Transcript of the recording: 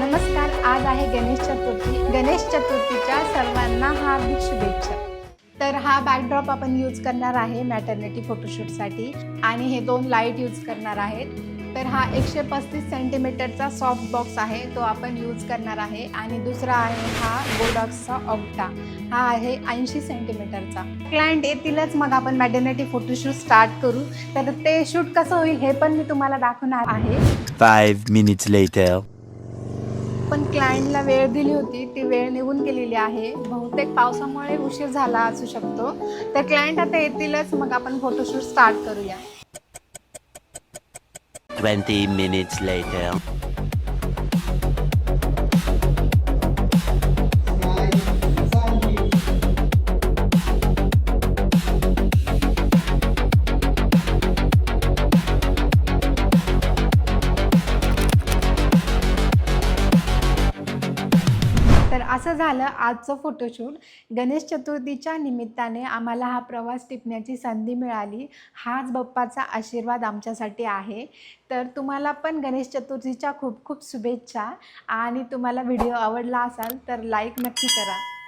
नमस्कार आज आहे गणेश चतुर्थी. गणेश चतुर्थीच्या सर्वांना हार्दिक शुभेच्छा. तर हा बॅकड्रॉप आपण यूज करणार आहे मॅटर्निटी फोटोशूटसाठी आणि हे दोन लाइट यूज करणार आहेत. तर हा एकशे पस्तीस सेंटीमीटरचा सॉफ्ट बॉक्स आहे तो आपण यूज करणार आहे. आणि दुसरा आहे हा गोडॉक्सचा ऑक्टा हा आहे ऐंशी सेंटीमीटरचा क्लायंट येतीलच मग आपण मॅटर्निटी फोटोशूट स्टार्ट करू. तर ते शूट कसं होईल हे पण मी तुम्हाला दाखवणार आहे. Five मिनिट्स लेटर पण क्लायंटला वेळ दिली होती ती वेळ निघून गेलेली आहे. बहुतेक पावसामुळे उशीर झाला असू शकतो. तर क्लायंट आता येतीलच मग आपण फोटोशूट स्टार्ट करूया. Twenty minutes later. तर असं झालं आजचं फोटोशूट गणेश चतुर्थीच्या निमित्ताने आम्हाला हा प्रवास टिपण्याची संधी मिळाली. हाच बाप्पाचा आशीर्वाद आमच्यासाठी आहे. तर तुम्हाला पण गणेश चतुर्थीच्या खूप खूप शुभेच्छा. आणि तुम्हाला व्हिडिओ आवडला असाल तर लाईक नक्की करा.